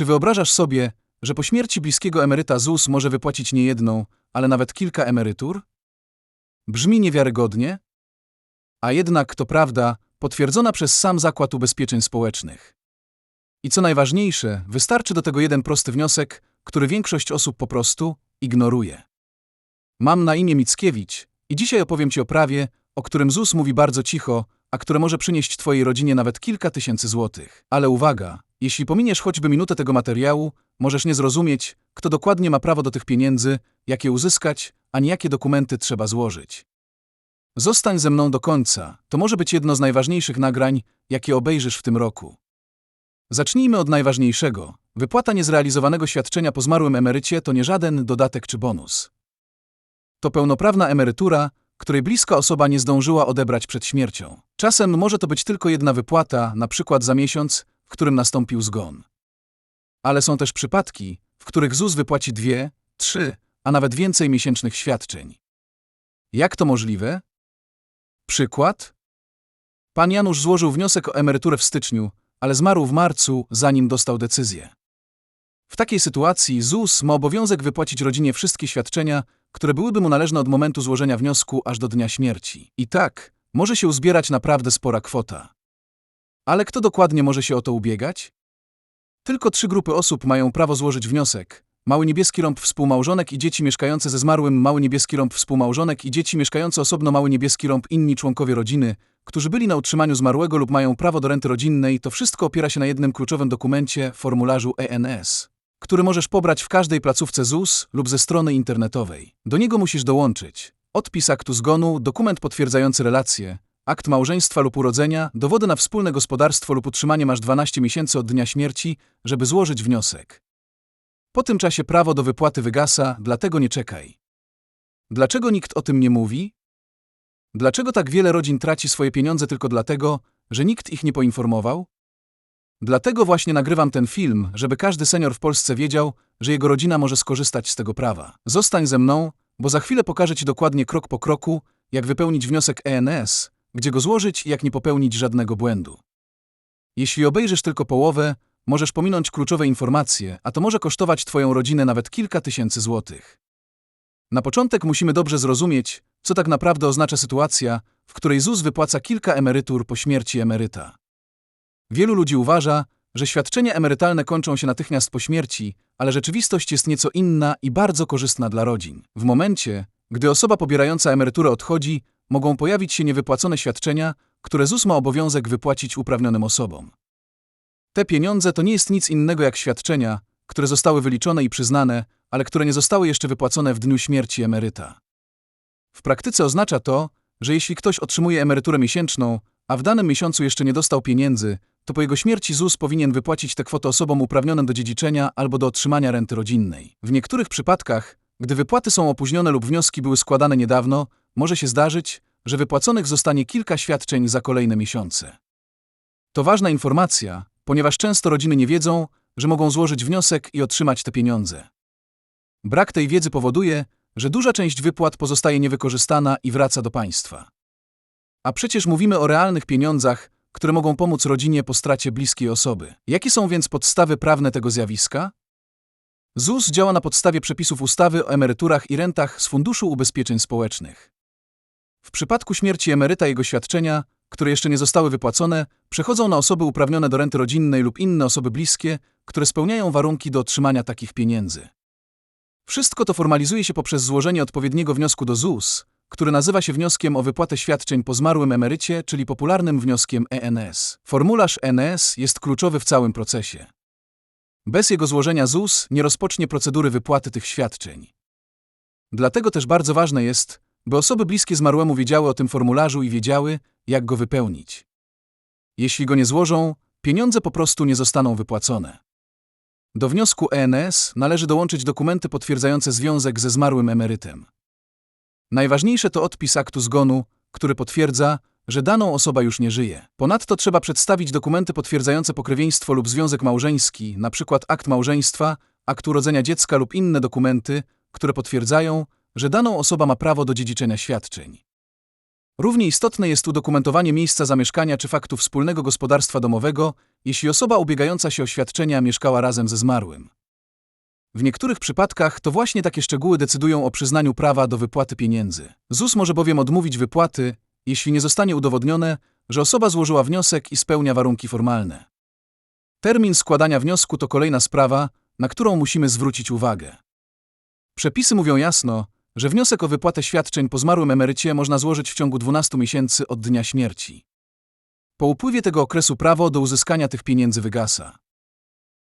Czy wyobrażasz sobie, że po śmierci bliskiego emeryta ZUS może wypłacić nie jedną, ale nawet kilka emerytur? Brzmi niewiarygodnie, a jednak to prawda potwierdzona przez sam Zakład Ubezpieczeń Społecznych. I co najważniejsze, wystarczy do tego jeden prosty wniosek, który większość osób po prostu ignoruje. Mam na imię Mickiewicz i dzisiaj opowiem Ci o prawie, o którym ZUS mówi bardzo cicho, a które może przynieść Twojej rodzinie nawet kilka tysięcy złotych. Ale uwaga, jeśli pominiesz choćby minutę tego materiału, możesz nie zrozumieć, kto dokładnie ma prawo do tych pieniędzy, jak je uzyskać, ani jakie dokumenty trzeba złożyć. Zostań ze mną do końca, to może być jedno z najważniejszych nagrań, jakie obejrzysz w tym roku. Zacznijmy od najważniejszego. Wypłata niezrealizowanego świadczenia po zmarłym emerycie to nie żaden dodatek czy bonus. To pełnoprawna emerytura, której bliska osoba nie zdążyła odebrać przed śmiercią. Czasem może to być tylko jedna wypłata, na przykład za miesiąc, w którym nastąpił zgon. Ale są też przypadki, w których ZUS wypłaci dwie, trzy, a nawet więcej miesięcznych świadczeń. Jak to możliwe? Przykład? Pan Janusz złożył wniosek o emeryturę w styczniu, ale zmarł w marcu, zanim dostał decyzję. W takiej sytuacji ZUS ma obowiązek wypłacić rodzinie wszystkie świadczenia, które byłyby mu należne od momentu złożenia wniosku aż do dnia śmierci. I tak, może się uzbierać naprawdę spora kwota. Ale kto dokładnie może się o to ubiegać? Tylko trzy grupy osób mają prawo złożyć wniosek. Mały niebieski rąb współmałżonek i dzieci mieszkające ze zmarłym, mały niebieski rąb współmałżonek i dzieci mieszkające osobno, mały niebieski rąb inni członkowie rodziny, którzy byli na utrzymaniu zmarłego lub mają prawo do renty rodzinnej, to wszystko opiera się na jednym kluczowym dokumencie, formularzu ENS, który możesz pobrać w każdej placówce ZUS lub ze strony internetowej. Do niego musisz dołączyć odpis aktu zgonu, dokument potwierdzający relacje, akt małżeństwa lub urodzenia, dowody na wspólne gospodarstwo lub utrzymanie masz 12 miesięcy od dnia śmierci, żeby złożyć wniosek. Po tym czasie prawo do wypłaty wygasa, dlatego nie czekaj. Dlaczego nikt o tym nie mówi? Dlaczego tak wiele rodzin traci swoje pieniądze tylko dlatego, że nikt ich nie poinformował? Dlatego właśnie nagrywam ten film, żeby każdy senior w Polsce wiedział, że jego rodzina może skorzystać z tego prawa. Zostań ze mną, bo za chwilę pokażę Ci dokładnie krok po kroku, jak wypełnić wniosek ENS, gdzie go złożyć i jak nie popełnić żadnego błędu. Jeśli obejrzysz tylko połowę, możesz pominąć kluczowe informacje, a to może kosztować Twoją rodzinę nawet kilka tysięcy złotych. Na początek musimy dobrze zrozumieć, co tak naprawdę oznacza sytuacja, w której ZUS wypłaca kilka emerytur po śmierci emeryta. Wielu ludzi uważa, że świadczenia emerytalne kończą się natychmiast po śmierci, ale rzeczywistość jest nieco inna i bardzo korzystna dla rodzin. W momencie, gdy osoba pobierająca emeryturę odchodzi, mogą pojawić się niewypłacone świadczenia, które ZUS ma obowiązek wypłacić uprawnionym osobom. Te pieniądze to nie jest nic innego jak świadczenia, które zostały wyliczone i przyznane, ale które nie zostały jeszcze wypłacone w dniu śmierci emeryta. W praktyce oznacza to, że jeśli ktoś otrzymuje emeryturę miesięczną, a w danym miesiącu jeszcze nie dostał pieniędzy, to po jego śmierci ZUS powinien wypłacić tę kwotę osobom uprawnionym do dziedziczenia albo do otrzymania renty rodzinnej. W niektórych przypadkach, gdy wypłaty są opóźnione lub wnioski były składane niedawno, może się zdarzyć, że wypłaconych zostanie kilka świadczeń za kolejne miesiące. To ważna informacja, ponieważ często rodziny nie wiedzą, że mogą złożyć wniosek i otrzymać te pieniądze. Brak tej wiedzy powoduje, że duża część wypłat pozostaje niewykorzystana i wraca do państwa. A przecież mówimy o realnych pieniądzach, które mogą pomóc rodzinie po stracie bliskiej osoby. Jakie są więc podstawy prawne tego zjawiska? ZUS działa na podstawie przepisów ustawy o emeryturach i rentach z Funduszu Ubezpieczeń Społecznych. W przypadku śmierci emeryta jego świadczenia, które jeszcze nie zostały wypłacone, przechodzą na osoby uprawnione do renty rodzinnej lub inne osoby bliskie, które spełniają warunki do otrzymania takich pieniędzy. Wszystko to formalizuje się poprzez złożenie odpowiedniego wniosku do ZUS, który nazywa się wnioskiem o wypłatę świadczeń po zmarłym emerycie, czyli popularnym wnioskiem ENS. Formularz ENS jest kluczowy w całym procesie. Bez jego złożenia ZUS nie rozpocznie procedury wypłaty tych świadczeń. Dlatego też bardzo ważne jest, by osoby bliskie zmarłemu wiedziały o tym formularzu i wiedziały, jak go wypełnić. Jeśli go nie złożą, pieniądze po prostu nie zostaną wypłacone. Do wniosku ENS należy dołączyć dokumenty potwierdzające związek ze zmarłym emerytem. Najważniejsze to odpis aktu zgonu, który potwierdza, że daną osoba już nie żyje. Ponadto trzeba przedstawić dokumenty potwierdzające pokrewieństwo lub związek małżeński, np. akt małżeństwa, akt urodzenia dziecka lub inne dokumenty, które potwierdzają, że daną osoba ma prawo do dziedziczenia świadczeń. Równie istotne jest udokumentowanie miejsca zamieszkania czy faktu wspólnego gospodarstwa domowego, jeśli osoba ubiegająca się o świadczenia mieszkała razem ze zmarłym. W niektórych przypadkach to właśnie takie szczegóły decydują o przyznaniu prawa do wypłaty pieniędzy. ZUS może bowiem odmówić wypłaty, jeśli nie zostanie udowodnione, że osoba złożyła wniosek i spełnia warunki formalne. Termin składania wniosku to kolejna sprawa, na którą musimy zwrócić uwagę. Przepisy mówią jasno, że wniosek o wypłatę świadczeń po zmarłym emerycie można złożyć w ciągu 12 miesięcy od dnia śmierci. Po upływie tego okresu prawo do uzyskania tych pieniędzy wygasa.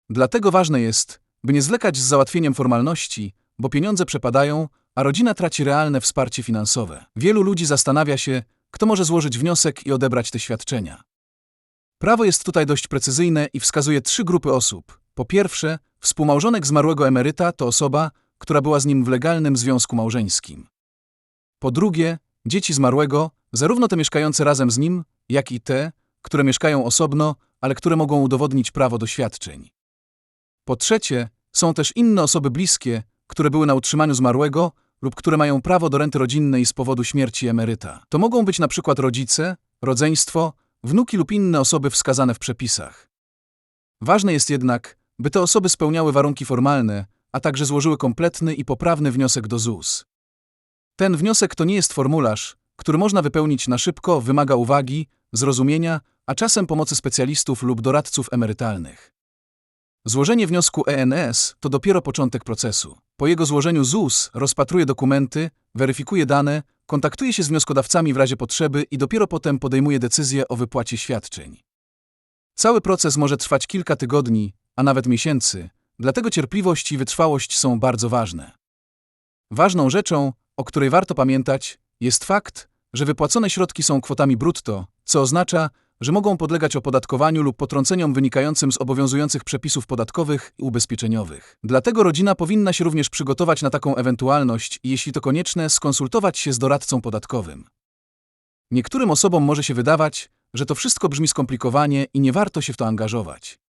Dlatego ważne jest, by nie zwlekać z załatwieniem formalności, bo pieniądze przepadają, a rodzina traci realne wsparcie finansowe. Wielu ludzi zastanawia się, kto może złożyć wniosek i odebrać te świadczenia. Prawo jest tutaj dość precyzyjne i wskazuje trzy grupy osób. Po pierwsze, współmałżonek zmarłego emeryta to osoba, która była z nim w legalnym związku małżeńskim. Po drugie, dzieci zmarłego, zarówno te mieszkające razem z nim, jak i te, które mieszkają osobno, ale które mogą udowodnić prawo do świadczeń. Po trzecie, są też inne osoby bliskie, które były na utrzymaniu zmarłego lub które mają prawo do renty rodzinnej z powodu śmierci emeryta. To mogą być na przykład rodzice, rodzeństwo, wnuki lub inne osoby wskazane w przepisach. Ważne jest jednak, by te osoby spełniały warunki formalne, a także złożyły kompletny i poprawny wniosek do ZUS. Ten wniosek to nie jest formularz, który można wypełnić na szybko, wymaga uwagi, zrozumienia, a czasem pomocy specjalistów lub doradców emerytalnych. Złożenie wniosku ENS to dopiero początek procesu. Po jego złożeniu ZUS rozpatruje dokumenty, weryfikuje dane, kontaktuje się z wnioskodawcami w razie potrzeby i dopiero potem podejmuje decyzję o wypłacie świadczeń. Cały proces może trwać kilka tygodni, a nawet miesięcy, dlatego cierpliwość i wytrwałość są bardzo ważne. Ważną rzeczą, o której warto pamiętać, jest fakt, że wypłacone środki są kwotami brutto, co oznacza, że mogą podlegać opodatkowaniu lub potrąceniom wynikającym z obowiązujących przepisów podatkowych i ubezpieczeniowych. Dlatego rodzina powinna się również przygotować na taką ewentualność i jeśli to konieczne, skonsultować się z doradcą podatkowym. Niektórym osobom może się wydawać, że to wszystko brzmi skomplikowanie i nie warto się w to angażować.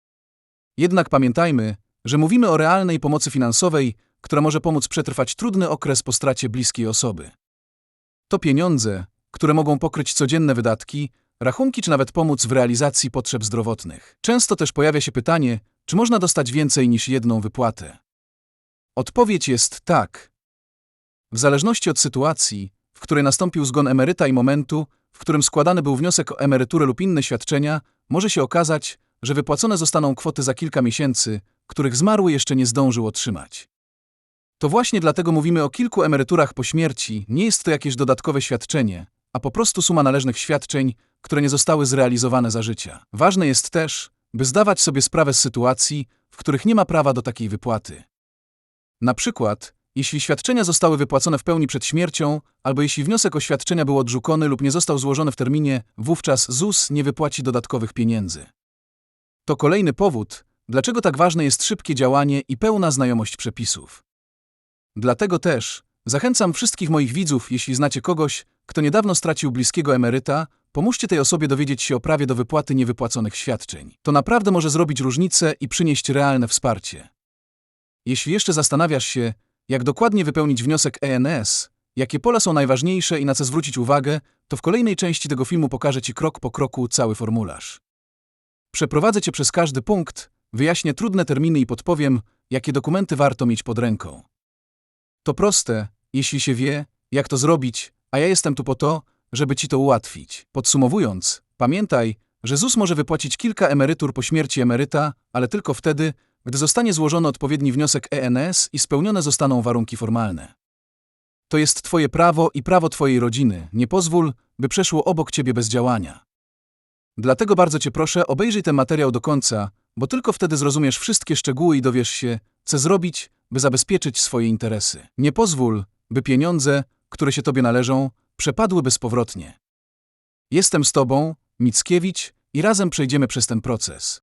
Jednak pamiętajmy, że mówimy o realnej pomocy finansowej, która może pomóc przetrwać trudny okres po stracie bliskiej osoby. To pieniądze, które mogą pokryć codzienne wydatki, rachunki czy nawet pomóc w realizacji potrzeb zdrowotnych. Często też pojawia się pytanie, czy można dostać więcej niż jedną wypłatę. Odpowiedź jest tak. W zależności od sytuacji, w której nastąpił zgon emeryta i momentu, w którym składany był wniosek o emeryturę lub inne świadczenia, może się okazać, że wypłacone zostaną kwoty za kilka miesięcy, których zmarły jeszcze nie zdążył otrzymać. To właśnie dlatego mówimy o kilku emeryturach po śmierci, nie jest to jakieś dodatkowe świadczenie, a po prostu suma należnych świadczeń, które nie zostały zrealizowane za życia. Ważne jest też, by zdawać sobie sprawę z sytuacji, w których nie ma prawa do takiej wypłaty. Na przykład, jeśli świadczenia zostały wypłacone w pełni przed śmiercią, albo jeśli wniosek o świadczenia był odrzucony lub nie został złożony w terminie, wówczas ZUS nie wypłaci dodatkowych pieniędzy. To kolejny powód, dlaczego tak ważne jest szybkie działanie i pełna znajomość przepisów. Dlatego też zachęcam wszystkich moich widzów, jeśli znacie kogoś, kto niedawno stracił bliskiego emeryta, pomóżcie tej osobie dowiedzieć się o prawie do wypłaty niewypłaconych świadczeń. To naprawdę może zrobić różnicę i przynieść realne wsparcie. Jeśli jeszcze zastanawiasz się, jak dokładnie wypełnić wniosek ENS, jakie pola są najważniejsze i na co zwrócić uwagę, to w kolejnej części tego filmu pokażę Ci krok po kroku cały formularz. Przeprowadzę Cię przez każdy punkt, wyjaśnię trudne terminy i podpowiem, jakie dokumenty warto mieć pod ręką. To proste, jeśli się wie, jak to zrobić, a ja jestem tu po to, żeby Ci to ułatwić. Podsumowując, pamiętaj, że ZUS może wypłacić kilka emerytur po śmierci emeryta, ale tylko wtedy, gdy zostanie złożony odpowiedni wniosek ENS i spełnione zostaną warunki formalne. To jest Twoje prawo i prawo Twojej rodziny. Nie pozwól, by przeszło obok Ciebie bez działania. Dlatego bardzo Cię proszę, obejrzyj ten materiał do końca, bo tylko wtedy zrozumiesz wszystkie szczegóły i dowiesz się, co zrobić, by zabezpieczyć swoje interesy. Nie pozwól, by pieniądze, które się Tobie należą, przepadły bezpowrotnie. Jestem z Tobą, Mickiewicz, i razem przejdziemy przez ten proces.